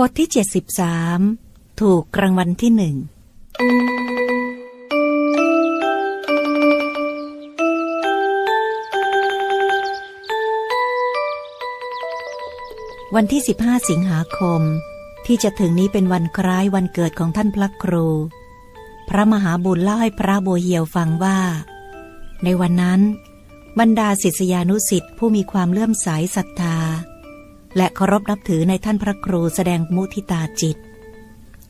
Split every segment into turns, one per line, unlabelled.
บทที่ 73 ถูกรางวัลที่หนึ่ง วันที่ 15 สิงหาคม ที่จะถึงนี้เป็นวันคล้ายวันเกิดของท่านพระครู พระมหาบุญเล่าให้พระโบวเหียวฟังว่า ในวันนั้น บรรดาศิษยานุสิ์ผู้มีความเลื่อมใสศรัทธา และเคารพนับถือในท่านพระครูแสดงมุทิตาจิต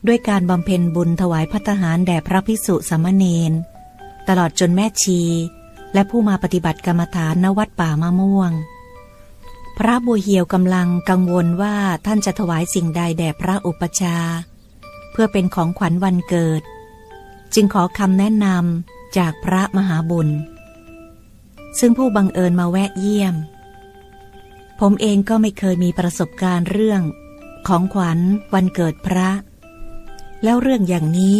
ด้วยการบำเพ็ญบุญถวายพัตหารแด่พระภิกษุสามเณรตลอดจนแม่ชี และผู้มาปฏิบัติกรรมฐานณวัดป่ามะม่วง พระบัวเหียวกำลังกังวลว่าท่านจะถวายสิ่งใดแด่พระอุปชา เพื่อเป็นของขวัญวันเกิด จึงขอคำแนะนำจากพระมหาบุญ ซึ่งผู้บังเอิญมาแวะเยี่ยม ผมเองก็ไม่เคยมีประสบการณ์เรื่อง ของขวัญวันเกิดพระ แล้วเรื่องอย่างนี้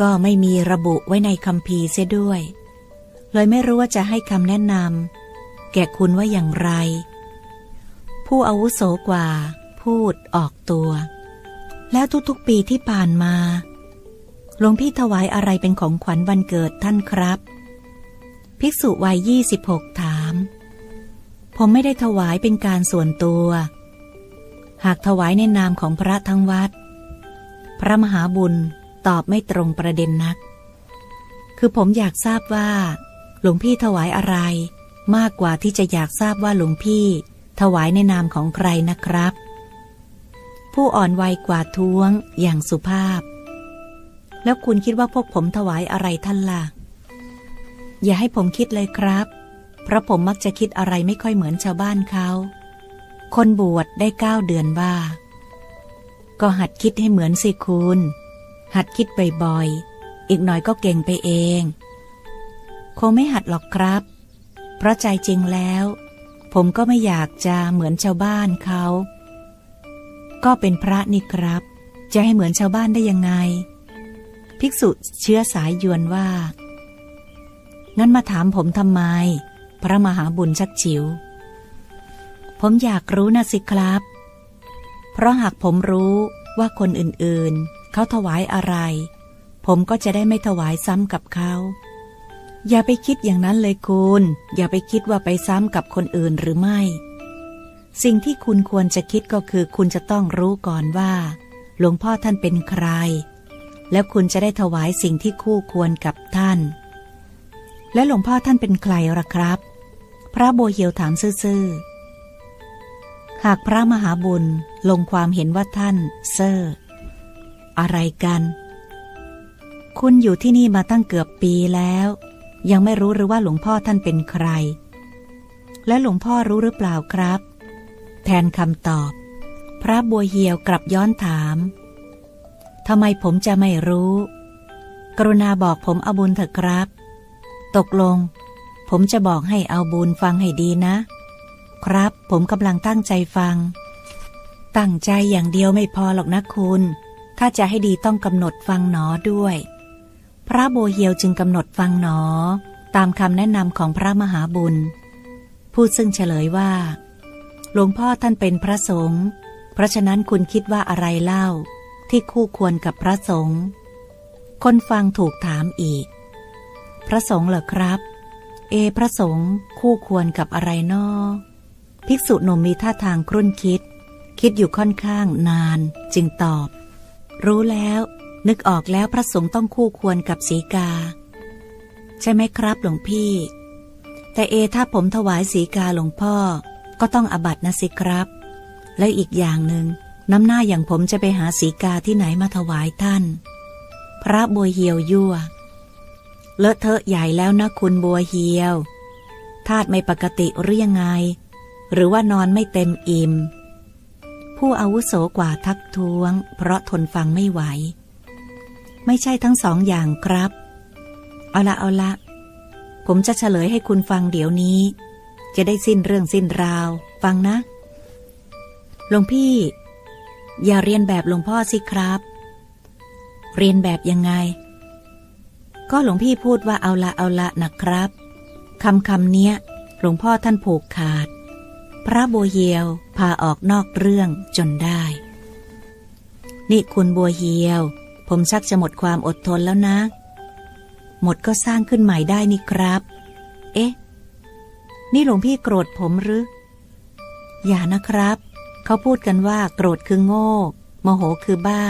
ก็ไม่มีระบุไว้ในคำพีเสียด้วย เลยไม่รู้ว่าจะให้คำแนะนำแก่คุณว่าอย่างไร ผู้อาวุโสกว่า พูดออกตัว แล้วทุกๆปีที่ผ่านมาหลวงพี่ถวายอะไรเป็นของขวัญวันเกิดท่านครับ ภิกษุวัยยี่สิบหกถาม ผมไม่ได้ถวายเป็นการส่วนตัว หากถวายในนามของพระทั้งวัด พระมหาบุญตอบไม่ตรงประเด็นนัก คือผมอยากทราบว่า หลวงพี่ถวายอะไร มากกว่าที่จะอยากทราบว่าหลวงพี่ ถวายในนามของใครนะครับ ผู้อ่อนวัยกว่าท้วงอย่างสุภาพ แล้วคุณคิดว่าพวกผมถวายอะไรท่านล่ะ อย่าให้ผมคิดเลยครับ เพราะผมมักจะคิดอะไรไม่ค่อยเหมือนชาวบ้านเขา คนบวชได้เก้าเดือนว่า ก็หัดคิดให้เหมือนสิคุณ หัดคิดบ่อยๆ อีกหน่อยก็เก่งไปเอง คงไม่หัดหรอกครับ เพราะใจจริงแล้ว ผมก็ไม่อยากจะเหมือนชาวบ้านเขา ก็เป็นพระนี่ครับ จะให้เหมือนชาวบ้านได้ยังไง ภิกษุเชื้อสายยวนว่างั้นมาถามผมทำไม พระมหาบุญชักฉิวผมอยากรู้นะสิครับ เพราะหากผมรู้ว่าคนอื่นๆ เขาถวายอะไร ผมก็จะได้ไม่ถวายซ้ำกับเขา อย่าไปคิดอย่างนั้นเลยคุณ อย่าไปคิดว่าไปซ้ำกับคนอื่นหรือไม่ สิ่งที่คุณควรจะคิดก็คือคุณจะต้องรู้ก่อนว่า หลวงพ่อท่านเป็นใคร แล้วคุณจะได้ถวายสิ่งที่คู่ควรกับท่านและหลวงพ่อท่านเป็นใครล่ะครับ ระโบวเหียวถามซื่อๆ หากพระมหาบุญลงความเห็นว่าท่าน เซอร์ อะไรกัน คุณอยู่ที่นี่มาตั้งเกือบปีแล้ว ยังไม่รู้หรือว่าหลวงพ่อท่านเป็นใคร และหลวงพ่อรู้หรือเปล่าครับ แทนคำตอบ พระบัวเหียวกลับย้อนถามทำไมผมจะไม่รู้ กรุณาบอกผมเอาบุญเถอะครับ ตกลง ผมจะบอกให้เอาบุญฟังให้ดีนะ ครับผมกำลังตั้งใจฟัง ตั้งใจอย่างเดียวไม่พอหรอกนะคุณ ถ้าจะให้ดีต้องกำหนดฟังหนอด้วย พระโบเฮียวจึงกำหนดฟังหนอ ตามคำแนะนำของพระมหาบุญ พูดซึ่งเฉลยว่า หลวงพ่อท่านเป็นพระสงฆ์เพราะฉะนั้นคุณคิดว่าอะไรเล่า ที่คู่ควรกับพระสงฆ์คนฟังถูกถามอีก พระสงฆ์เหรอครับ เอพระสงฆ์คู่ควรกับอะไรนอภิกษุหนุ่มมีท่าทางครุ่นคิด คิดอยู่ค่อนข้างนาน จึงตอบ รู้แล้ว นึกออกแล้วพระสงฆ์ต้องคู่ควรกับสีกา ใช่ไหมครับหลวงพี่ แต่เอถ้าผมถวายสีกาหลวงพ่อ ก็ต้องอบัตนะสิครับ และอีกอย่างหนึ่งน้ำหน้าอย่างผมจะไปหาสีกาที่ไหนมาถวายท่าน พระบัวเหียวยั่ว เลอะเทอะใหญ่แล้วนะคุณบัวเหียว ธาตุไม่ปกติหรือยังไง หรือว่านอนไม่เต็มอิ่ม ผู้อาวุโสกว่าทักท้วง เพราะทนฟังไม่ไหว ไม่ใช่ทั้งสองอย่างครับ เอาละเอาละ ผมจะเฉลยให้คุณฟังเดี๋ยวนี้ จะได้สิ้นเรื่องสิ้นราว ฟังนะ หลวงพี่ อย่าเรียนแบบหลวงพ่อสิครับ เรียนแบบยังไง ก็หลวงพี่พูดว่าเอาละเอาละนะครับคำคำเนี้ยหลวงพ่อท่านผูกขาด พระโบวเยียวพาออกนอกเรื่องจนได้ นี่คุณบัวเหียว ผมชักจะหมดความอดทนแล้วนะ หมดก็สร้างขึ้นใหม่ได้นี่ครับ เอ๊ะ นี่หลวงพี่โกรธผมหรือ อย่านะครับ เขาพูดกันว่าโกรธคือโง่ โมโหคือบ้า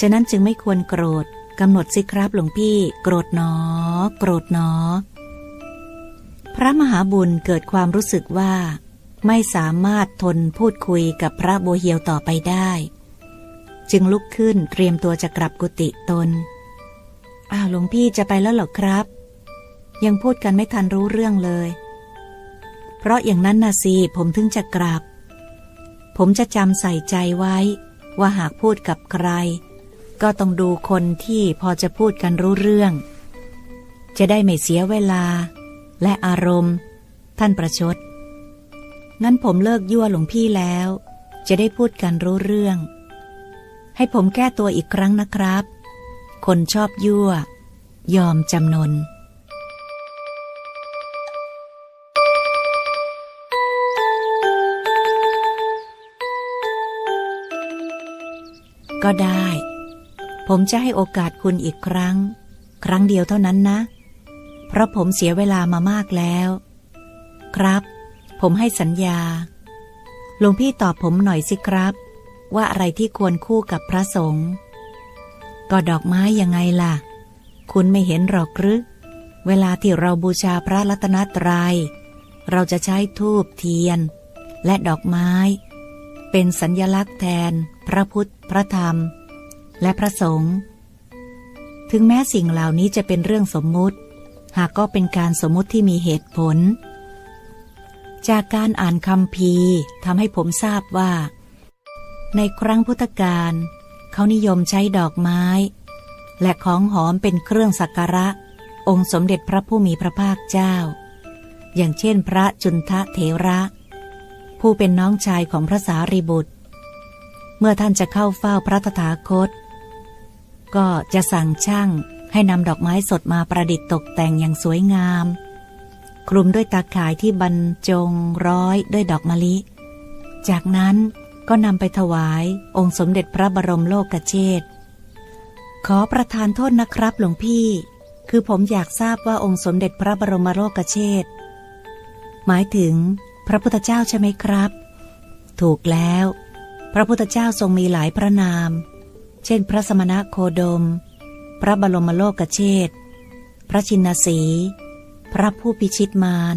ฉะนั้นจึงไม่ควรโกรธ กำหนดสิครับหลวงพี่ โกรธหนอ โกรธหนอ พระมหาบุญเกิดความรู้สึกว่า ไม่สามารถทนพูดคุยกับพระโบเฮียวต่อไปได้ จึงลุกขึ้นเตรียมตัวจะกลับกุฏิตน อ้าวหลวงพี่จะไปแล้วหรอครับ ยังพูดกันไม่ทันรู้เรื่องเลย เพราะอย่างนั้นนะสิผมถึงจะกลับ ผมจะจำใส่ใจไว้ ว่าหากพูดกับใคร ก็ต้องดูคนที่พอจะพูดกันรู้เรื่อง จะได้ไม่เสียเวลา และอารมณ์ ท่านประชด งั้นผมเลิกยั่วหลวงพี่แล้ว จะได้พูดกันรู้เรื่อง ให้ผมแก้ตัวอีกครั้งนะครับ คนชอบยั่ว ยอมจำนนก็ได้ ผมจะให้โอกาสคุณอีกครั้ง ครั้งเดียวเท่านั้นนะ เพราะผมเสียเวลามามากแล้ว ครับ ผมให้สัญญาหลวงพี่ตอบผมหน่อยสิครับ ว่าอะไรที่ควรคู่กับพระสงฆ์ก็ดอกไม้ยังไงล่ะ คุณไม่เห็นหรอกหรือเวลาที่เราบูชาพระรัตนตรยัย เราจะใช้ทูบเทียน และดอกไม้ เป็นสัญญลักษณ์แทน พระพุทธ พระธรรม และพระสงฆ์ถึงแม้สิ่งเหล่านี้จะเป็นเรื่องสมมุติ หากก็เป็นการสมมุติที่มีเหตุผล จากการอ่านคำพีทำให้ผมทราบว่า ในครั้งพุทธกาลเขานิยมใช้ดอกไม้ และของหอมเป็นเครื่องสักการะ องค์สมเด็จพระผู้มีพระภาคเจ้า อย่างเช่นพระจุนทะเถระ ผู้เป็นน้องชายของพระสารีบุตร เมื่อท่านจะเข้าเฝ้าพระตถาคต ก็จะสั่งช่างให้นำดอกไม้สดมาประดิษฐ์ตกแต่งอย่างสวยงาม คลุมด้วยตาข่ายที่บรรจงร้อยด้วยดอกมะลิ จากนั้นก็นำไปถวายองค์สมเด็จพระบรมโลกเชษขอประทานโทษนะครับหลวงพี่ คือผมอยากทราบว่าองค์สมเด็จพระบรมโลกเชษหมายถึงพระพุทธเจ้าใช่ไหมครับ ถูกแล้ว พระพุทธเจ้าทรงมีหลายพระนาม เช่นพระสมณะโคดม พระบรมโลกเชษพระชินสี พระผู้พิชิตมาร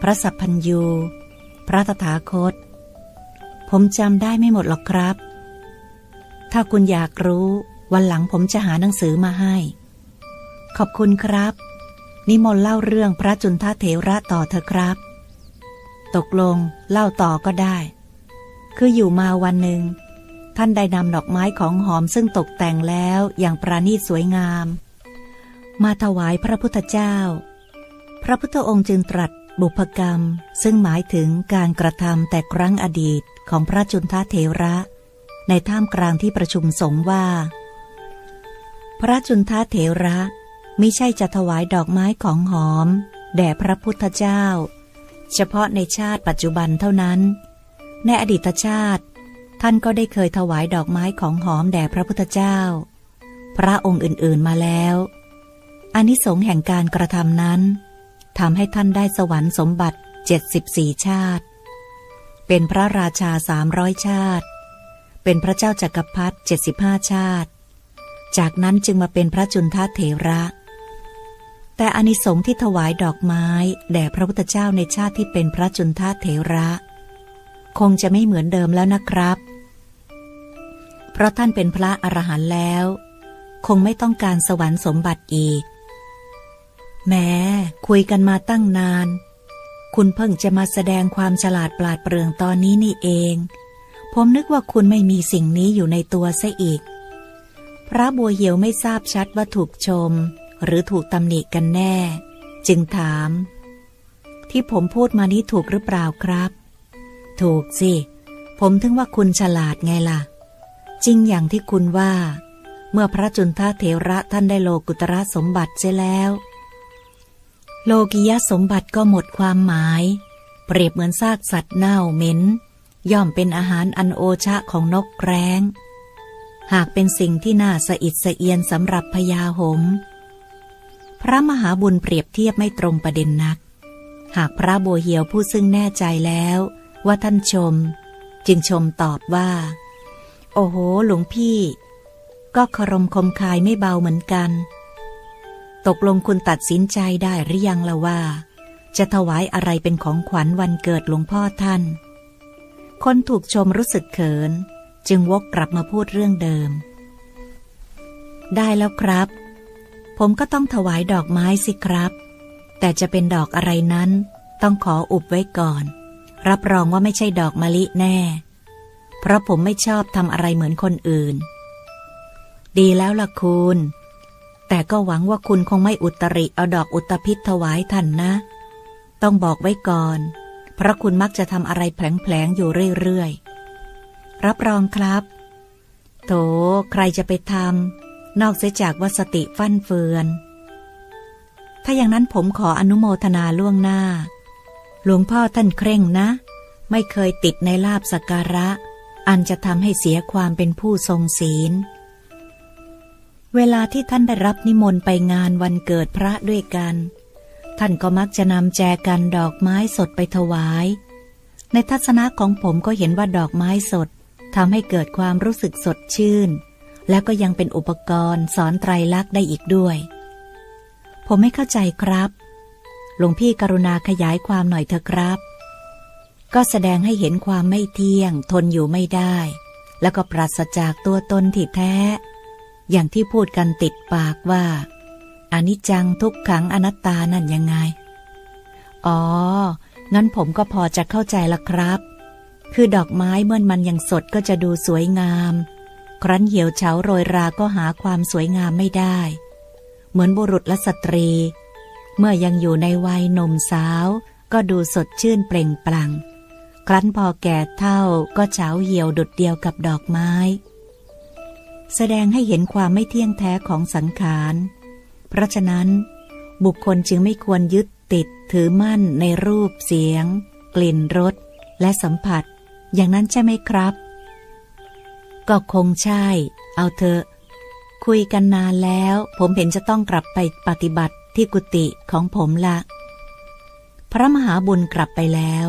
พระสัพพัญยู พระตถาคต ผมจำได้ไม่หมดหรอกครับ ถ้าคุณอยากรู้วันหลังผมจะหาหนังสือมาให้ ขอบคุณครับ นิมนต์เล่าเรื่องพระจุนทเถระต่อเถอะครับ ตกลงเล่าต่อก็ได้ คืออยู่มาวันหนึ่ง ท่านได้นำดอกไม้ของหอมซึ่งตกแต่งแล้วอย่างประณีตสวยงาม มาถวายพระพุทธเจ้า พระพุทธองค์จึงตรัสบุพกรรม ซึ่งหมายถึงการกระทำแต่ครั้งอดีตของพระจุนทเถระ ในท่ามกลางที่ประชุมสงฆ์ว่า พระจุนทเถระมิใช่จะถวายดอกไม้ของหอม แด่พระพุทธเจ้า เฉพาะในชาติปัจจุบันเท่านั้น ในอดีตชาติ ท่านก็ได้เคยถวายดอกไม้ของหอมแด่พระพุทธเจ้า พระองค์อื่นๆมาแล้วอานิสงส์แห่งการกระทำนั้นทำให้ท่านได้สวรรค์สมบัติเจ็ดสิบสี่ชาติ เป็นพระราชาสามร้อยชาติ เป็นพระเจ้าจากักรพรรดิเจ็ดสิบห้าชาติ จากนั้นจึงมาเป็นพระจุนทเถระ แต่อานิสงส์ที่ถวายดอกไม้แด่พระพุทธเจ้าในชาติที่เป็นพระจุนทเถระ คงจะไม่เหมือนเดิมแล้วนะครับ เพราะท่านเป็นพระอรหันต์แล้ว คงไม่ต้องการสวรรค์สมบัติอีก แม้คุยกันมาตั้งนาน คุณเพิ่งจะมาแสดงความฉลาดปราดเปรื่องตอนนี้นี่เอง ผมนึกว่าคุณไม่มีสิ่งนี้อยู่ในตัวซะอีก พระบัวเหียวไม่ทราบชัดว่าถูกชม หรือถูกตำหนิกันแน่ จึงถาม ที่ผมพูดมานี้ถูกหรือเปล่าครับ ถูกสิ ผมถึงว่าคุณฉลาดไงล่ะ จริงอย่างที่คุณว่า เมื่อพระจุนทเถระท่านได้โลกุตระสมบัติเสียแล้ว โลกิยสมบัติก็หมดความหมาย เปรียบเหมือนซากสัตว์เน่าเหม็น ย่อมเป็นอาหารอันโอชะของนกแกร้ง หากเป็นสิ่งที่น่าสะอิดสะเอียนสำหรับพญาหงส์พระมหาบุญเปรียบเทียบไม่ตรงประเด็นนัก หากพระโบเหียวผู้ซึ่งแน่ใจแล้ว ว่าท่านชม จึงชมตอบว่า โอ้โห หลวงพี่ ก็คารมคมคายไม่เบาเหมือนกัน ตกลงคุณตัดสินใจได้หรือยังละว่า จะถวายอะไรเป็นของขวัญวันเกิดหลวงพ่อท่าน คนถูกชมรู้สึกเขิน จึงวกกลับมาพูดเรื่องเดิม ได้แล้วครับ ผมก็ต้องถวายดอกไม้สิครับ แต่จะเป็นดอกอะไรนั้นต้องขออุบไว้ก่อน รับรองว่าไม่ใช่ดอกมะลิแน่ เพราะผมไม่ชอบทำอะไรเหมือนคนอื่น ดีแล้วล่ะคุณ แต่ก็หวังว่าคุณคงไม่อุตริเอาดอกอุตภิษถวายท่านนะ ต้องบอกไว้ก่อน เพราะคุณมักจะทำอะไรแผลงๆอยู่เรื่อยๆ รับรองครับ โถใครจะไปทำนอกเสียจากว่าสติฟั่นเฟือน ถ้าอย่างนั้นผมขออนุโมทนาล่วงหน้า หลวงพ่อท่านเคร่งนะ ไม่เคยติดในลาบสักการะ อันจะทำให้เสียความเป็นผู้ทรงศีล เวลาที่ท่านได้รับนิมนต์ไปงานวันเกิดพระด้วยกัน ท่านก็มักจะนำแจกันดอกไม้สดไปถวาย ในทัศนะของผมก็เห็นว่าดอกไม้สดทำให้เกิดความรู้สึกสดชื่น และก็ยังเป็นอุปกรณ์สอนไตรลักษณ์ได้อีกด้วย ผมไม่เข้าใจครับ หลวงพี่กรุณาขยายความหน่อยเถอะครับ ก็แสดงให้เห็นความไม่เที่ยง ทนอยู่ไม่ได้ แล้วก็ปราศจากตัวตนที่แท้ อย่างที่พูดกันติดปากว่าอนิจจังทุกขังอนัตตานั่นยังไง อ๋อ งั้นผมก็พอจะเข้าใจละครับ คือดอกไม้เมื่อมันยังสดก็จะดูสวยงาม ครั้นเหี่ยวเฉาโรยราก็หาความสวยงามไม่ได้ เหมือนบุรุษและสตรี เมื่อยังอยู่ในวัยหนุ่มสาว ก็ดูสดชื่นเปล่งปลั่ง ครั้นพอแก่เท่าก็เฉาเหี่ยวดุดเดียวกับดอกไม้ แสดงให้เห็นความไม่เที่ยงแท้ของสังขาร เพราะฉะนั้น บุคคลจึงไม่ควรยึดติดถือมั่นในรูปเสียง กลิ่นรสและสัมผัส อย่างนั้นใช่ไหมครับ ก็คงใช่ เอาเถอะ คุยกันนานแล้ว ผมเห็นจะต้องกลับไปปฏิบัติ ที่กุฏิของผมละ พระมหาบุญกลับไปแล้ว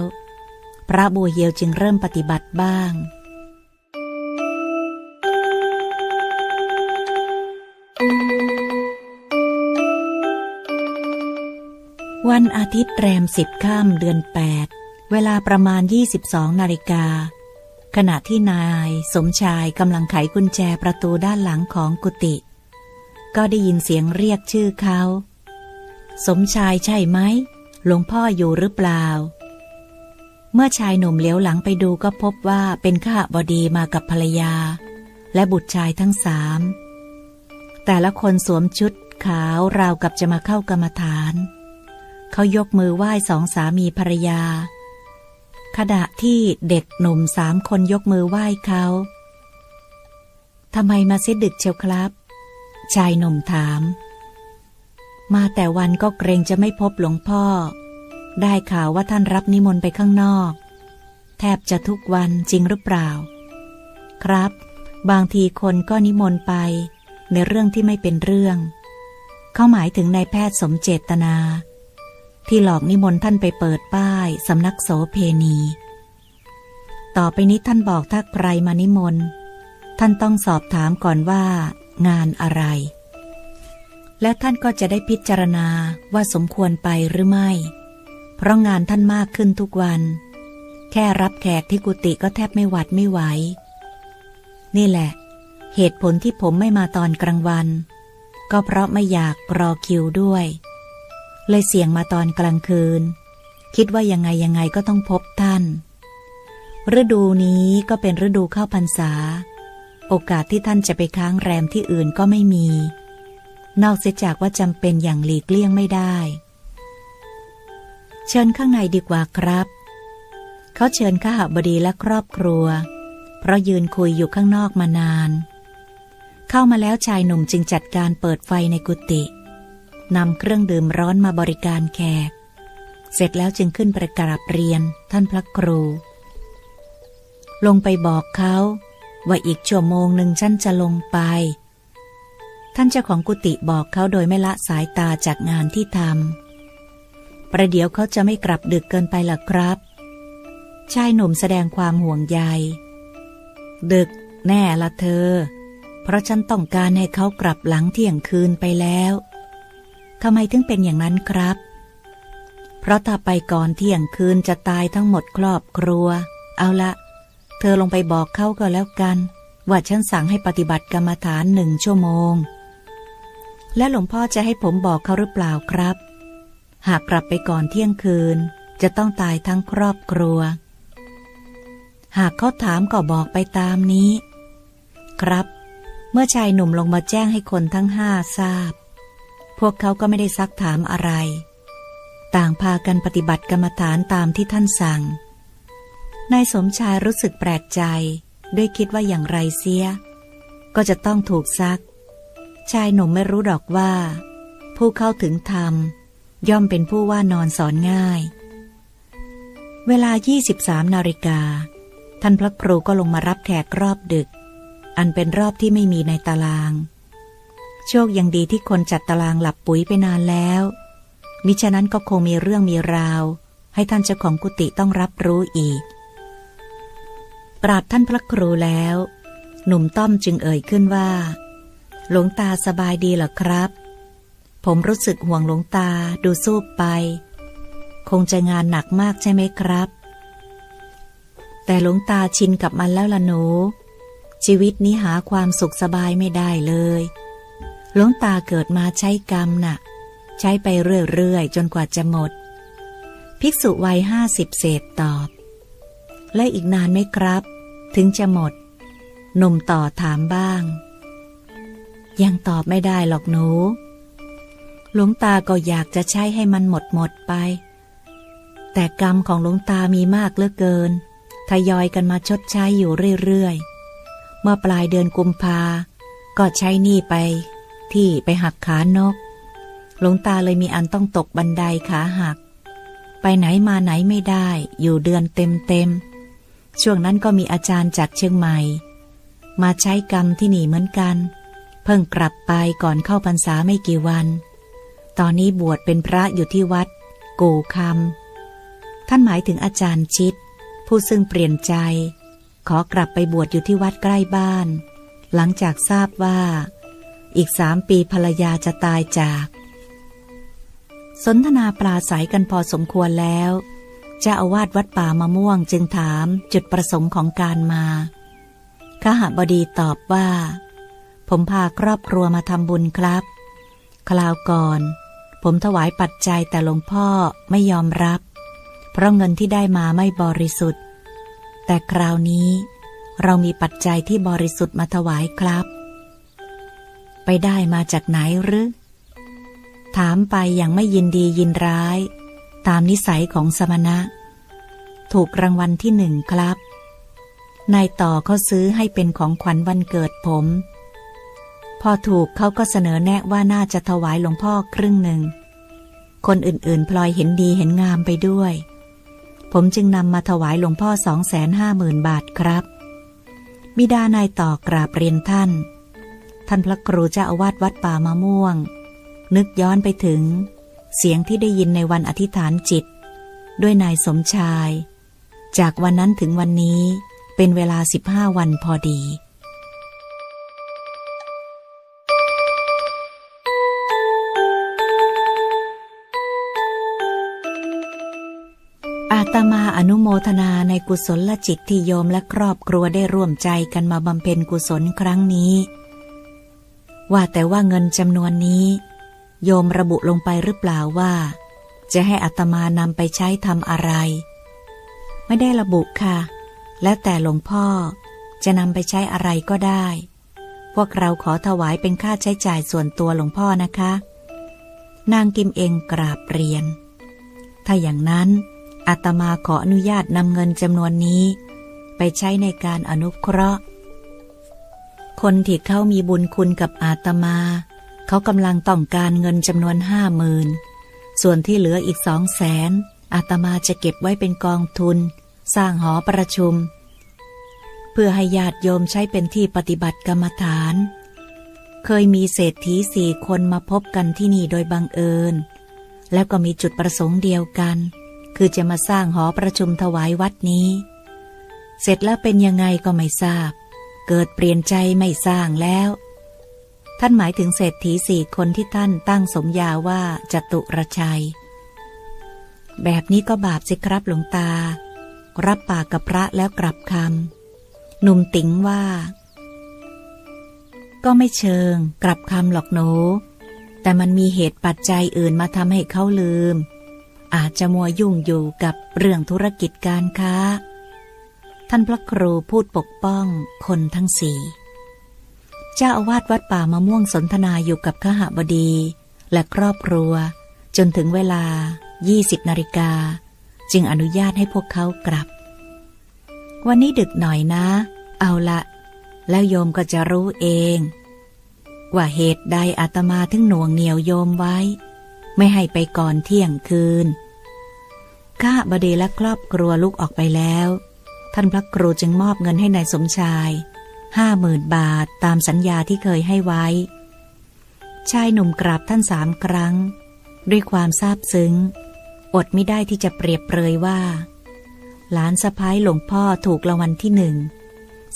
พระบัวเหียวจึงเริ่มปฏิบัติบ้าง วันอาทิตย์แรมสิบค่ำเดือนแปดเวลาประมาณ 22 นาฬิกา ขณะที่นายสมชายกำลังไขกุญแจประตูด้านหลังของกุฏิก็ได้ยินเสียงเรียกชื่อเขา สมชายใช่ไหมหลวงพ่ออยู่หรือเปล่า เมื่อชายหนุ่มเลี้ยวหลังไปดูก็พบว่าเป็นข้าบดีมากับภรรยา และบุตรชายทั้งสาม แต่ละคนสวมชุดขาวราวกับจะมาเข้ากรรมฐาน เขายกมือไหว้สองสามีภรรยา ขณะที่เด็กหนุ่มสามคนยกมือไหว้เขาทำไมมาเสียดึกเชียวครับ ชายหนุ่มถาม มาแต่วันก็เกรงจะไม่พบหลวงพ่อ ได้ข่าวว่าท่านรับนิมนต์ไปข้างนอก แทบจะทุกวันจริงหรือเปล่า ครับ บางทีคนก็นิมนต์ไป ในเรื่องที่ไม่เป็นเรื่อง เขาหมายถึงนายแพทย์สมเจตนา ที่หลอกนิมนต์ท่านไปเปิดป้ายสำนักโสเพณี ต่อไปนี้ท่านบอกถ้าใครมานิมนต์ ท่านต้องสอบถามก่อนว่างานอะไร และท่านก็จะได้พิจารณาว่าสมควรไปหรือไม่ เพราะงานท่านมากขึ้นทุกวัน แค่รับแขกที่กุฏิก็แทบไม่หวัดไม่ไหว นี่แหละ เหตุผลที่ผมไม่มาตอนกลางวัน ก็เพราะไม่อยากรอคิวด้วย เลยเสี่ยงมาตอนกลางคืน คิดว่ายังไงยังไงก็ต้องพบท่าน ฤดูนี้ก็เป็นฤดูเข้าพรรษา โอกาสที่ท่านจะไปค้างแรมที่อื่นก็ไม่มี นอกเสียจากว่าจำเป็นอย่างหลีกเลี่ยงไม่ได้ เชิญข้างในดีกว่าครับ เขาเชิญข้าหบดีและครอบครัว เพราะยืนคุยอยู่ข้างนอกมานาน เข้ามาแล้วชายหนุ่มจึงจัดการเปิดไฟในกุฏินำเครื่องดื่มร้อนมาบริการแขก เสร็จแล้วจึงขึ้นประกราบเรียนท่านพระครู ลงไปบอกเขาว่าอีกชั่วโมงหนึ่งฉันจะลงไป ท่านเจ้าของกุฏิบอกเขาโดยไม่ละสายตาจากงานที่ทำ ประเดี๋ยวเขาจะไม่กลับดึกเกินไปล่ะครับ ชายหนุ่มแสดงความห่วงใย ดึกแน่ละเธอ เพราะฉันต้องการให้เขากลับหลังเที่ยงคืนไปแล้วทำไมถึงเป็นอย่างนั้นครับ เพราะถ้าไปก่อนเที่ยงคืนจะตายทั้งหมดครอบครัว เอาละ เธอลงไปบอกเขาก็แล้วกัน ว่าฉันสั่งให้ปฏิบัติกรรมฐานหนึ่งชั่วโมง และหลวงพ่อจะให้ผมบอกเขาหรือเปล่าครับ หากกลับไปก่อนเที่ยงคืน จะต้องตายทั้งครอบครัว หากเขาถามก็บอกไปตามนี้ ครับ เมื่อชายหนุ่มลงมาแจ้งให้คนทั้งห้าทราบ พวกเขาก็ไม่ได้ซักถามอะไร ต่างพากันปฏิบัติกรรมฐานตามที่ท่านสั่งนายสมชายรู้สึกแปลกใจ ด้วยคิดว่าอย่างไรเสีย ก็จะต้องถูกซัก ชายหนุ่มไม่รู้ดอกว่า ผู้เข้าถึงธรรม ย่อมเป็นผู้ว่านอนสอนง่าย เวลา 23 นาฬิกา ท่านพระครูก็ลงมารับแขกรอบดึก อันเป็นรอบที่ไม่มีในตาราง โชคยังดีที่คนจัดตารางหลับปุ๋ยไปนานแล้ว มิฉะนั้นก็คงมีเรื่องมีราว ให้ท่านเจ้าของกุฏิต้องรับรู้อีก ปราบท่านพระครูแล้ว หนุ่มต้อมจึงเอ่ยขึ้นว่า หลวงตาสบายดีหรอครับ ผมรู้สึกห่วงหลวงตาดูสู้ไป คงจะงานหนักมากใช่ไหมครับ แต่หลวงตาชินกับมันแล้วล่ะหนู ชีวิตนี้หาความสุขสบายไม่ได้เลยหลวงตาเกิดมาใช้กรรมน่ะ ใช้ไปเรื่อยๆ จนกว่าจะหมด ภิกษุวัยห้าสิบเศษตอบ และอีกนานไหมครับ ถึงจะหมดหนุ่มต่อถามบ้าง ยังตอบไม่ได้หรอกหนู หลวงตาก็อยากจะใช้ให้มันหมดหมดไป แต่กรรมของหลวงตามีมากเหลือเกิน ทยอยกันมาชดใช้อยู่เรื่อยๆ เมื่อปลายเดือนกุมภา ก็ใช้หนี้ไป ที่ไปหักขานก หลวงตาเลยมีอันต้องตกบันไดขาหัก ไปไหนมาไหนไม่ได้ อยู่เดือนเต็มๆ ช่วงนั้นก็มีอาจารย์จากเชียงใหม่ มาใช้กรรมที่หนีเหมือนกัน เพิ่งกลับไปก่อนเข้าพรรษาไม่กี่วัน ตอนนี้บวชเป็นพระอยู่ที่วัด กูคำท่านหมายถึงอาจารย์ชิด ผู้ซึ่งเปลี่ยนใจ ขอกลับไปบวชอยู่ที่วัดใกล้บ้าน หลังจากทราบว่า อีกสามปีภรรยาจะตายจาก สนทนาปราศัยกันพอสมควรแล้วเจ้าอาวาสวัดป่ามะม่วงจึงถามจุดประสงค์ของการมาขหบดีตอบว่า ผมพาครอบครัวมาทำบุญครับ คราวก่อน ผมถวายปัจจัยแต่หลวงพ่อไม่ยอมรับ เพราะเงินที่ได้มาไม่บริสุทธิ์ แต่คราวนี้เรามีปัจจัยที่บริสุทธิ์มาถวายครับ ไปได้มาจากไหนหรือ ถามไปอย่างไม่ยินดียินร้าย ตามนิสัยของสมณะ ถูกรางวัลที่หนึ่งครับ นายต่อเขาซื้อให้เป็นของขวัญวันเกิดผม พอถูกเขาก็เสนอแนะว่าน่าจะถวายหลวงพ่อครึ่งหนึ่ง คนอื่นๆ พลอยเห็นดีเห็นงามไปด้วย ผมจึงนำมาถวายหลวงพ่อสองแสนห้าหมื่นบาทครับ บิดานายต่อกราบเรียนท่าน ท่านพระครูเจ้าอาวาสวัดป่ามะม่วง นึกย้อนไปถึง เสียงที่ได้ยินในวันอธิษฐานจิต ด้วยนายสมชาย จากวันนั้นถึงวันนี้เป็นเวลาสิบห้าวันพอดี อาตมาอนุโมทนาในกุศลจิตที่โยมและครอบครัวได้ร่วมใจกันมาบำเพ็ญกุศลครั้งนี้ ว่าแต่ว่าเงินจำนวนนี้ โยมระบุลงไปหรือเปล่าว่า จะให้อาตมานำไปใช้ทำอะไร ไม่ได้ระบุค่ะ แล้วแต่หลวงพ่อจะนำไปใช้อะไรก็ได้ พวกเราขอถวายเป็นค่าใช้จ่ายส่วนตัวหลวงพ่อนะคะ นางกิมเองกราบเรียน ถ้าอย่างนั้น อาตมาขออนุญาตนำเงินจำนวนนี้ ไปใช้ในการอนุเคราะห์ คนที่เขามีบุญคุณกับอาตมา เขากำลังต้องการเงินจำนวนห้าหมื่นส่วนที่เหลืออีกสองแสนอาตมาจะเก็บไว้เป็นกองทุน สร้างหอประชุม เพื่อให้ญาติโยมใช้เป็นที่ปฏิบัติกรรมฐาน เคยมีเศรษฐีสี่คนมาพบกันที่นี่โดยบังเอิญ แล้วก็มีจุดประสงค์เดียวกัน คือจะมาสร้างหอประชุมถวายวัดนี้ เสร็จแล้วเป็นยังไงก็ไม่ทราบ เกิดเปลี่ยนใจไม่สร้างแล้ว ท่านหมายถึงเศรษฐีสี่คนที่ท่านตั้งสมญาว่าจตุรชัย แบบนี้ก็บาปสิครับหลวงตา รับปากกับพระแล้วกลับคำหนุ่มติ๋งว่า ก็ไม่เชิง กลับคำหรอกหนูแต่มันมีเหตุปัจจัยอื่นมาทำให้เขาลืม อาจจะมัวยุ่งอยู่กับเรื่องธุรกิจการค้า ท่านพระครูพูดปกป้องคนทั้งสี่เจ้าอาวาสวัดป่ามะม่วงสนทนาอยู่กับขหบดีและครอบครัว จนถึงเวลา 20นาฬิกา จึงอนุญาตให้พวกเขากลับ วันนี้ดึกหน่อยนะ เอาละ แล้วโยมก็จะรู้เอง ว่าเหตุใดอาตมาถึงหน่วงเหนียวโยมไว้ ไม่ให้ไปก่อนเที่ยงคืน ข้าบดีและครอบครัวลุกออกไปแล้ว ท่านพระครูจึงมอบเงินให้ในายสมชายห้าหมื่นบาทตามสัญญาที่เคยให้ไว้ ชายหนุ่มกราบท่านสามครั้ง ด้วยความซาบซึ้ง อดไม่ได้ที่จะเปรียบเปรยว่า หลานสะพ้ายหลวงพ่อถูกรางวัลที่หนึ่ง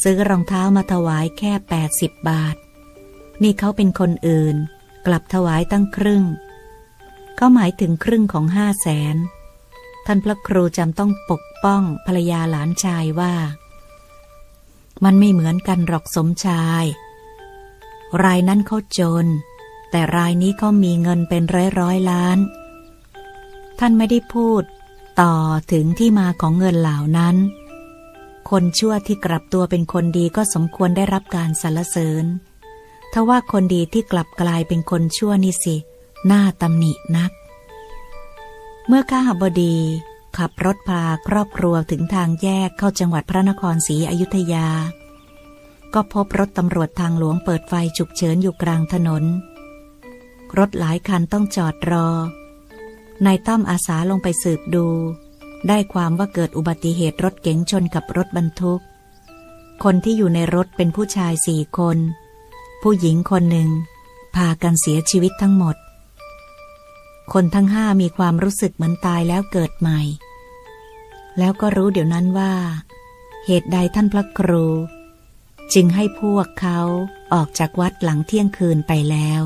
ซื้อรองเท้ามาถวายแค่แปดสิบบาท นี่เขาเป็นคนอื่น กลับถวายตั้งครึ่ง เขาหมายถึงครึ่งของห้าแสน ท่านพระครูจำต้องปกป้องภรรยาหลานชายว่า มันไม่เหมือนกันหรอกสมชาย รายนั้นเขาจน แต่รายนี้เขามีเงินเป็นร้อยร้อยล้าน ท่านไม่ได้พูด ต่อถึงที่มาของเงินเหล่านั้น คนชั่วที่กลับตัวเป็นคนดีก็สมควรได้รับการสรรเสริญทว่าคนดีที่กลับกลายเป็นคนชั่วนี่สิ หน่าตำหนินัก เมื่อข้าบดี ขับรถพาครอบครัวถึงทางแยกเข้าจังหวัดพระนครศรีอยุธยา ก็พบรถตำรวจทางหลวงเปิดไฟฉุกเฉินอยู่กลางถนน รถหลายคันต้องจอดรอนายต้อมอาสาลงไปสืบดู ได้ความว่าเกิดอุบัติเหตุรถเก๋งชนกับรถบรรทุก คนที่อยู่ในรถเป็นผู้ชายสี่คน ผู้หญิงคนหนึ่งพากันเสียชีวิตทั้งหมด คนทั้งห้ามีความรู้สึกเหมือนตายแล้วเกิดใหม่ แล้วก็รู้เดี๋ยวนั้นว่า เหตุใดท่านพระครู จึงให้พวกเขาออกจากวัดหลังเที่ยงคืนไปแล้ว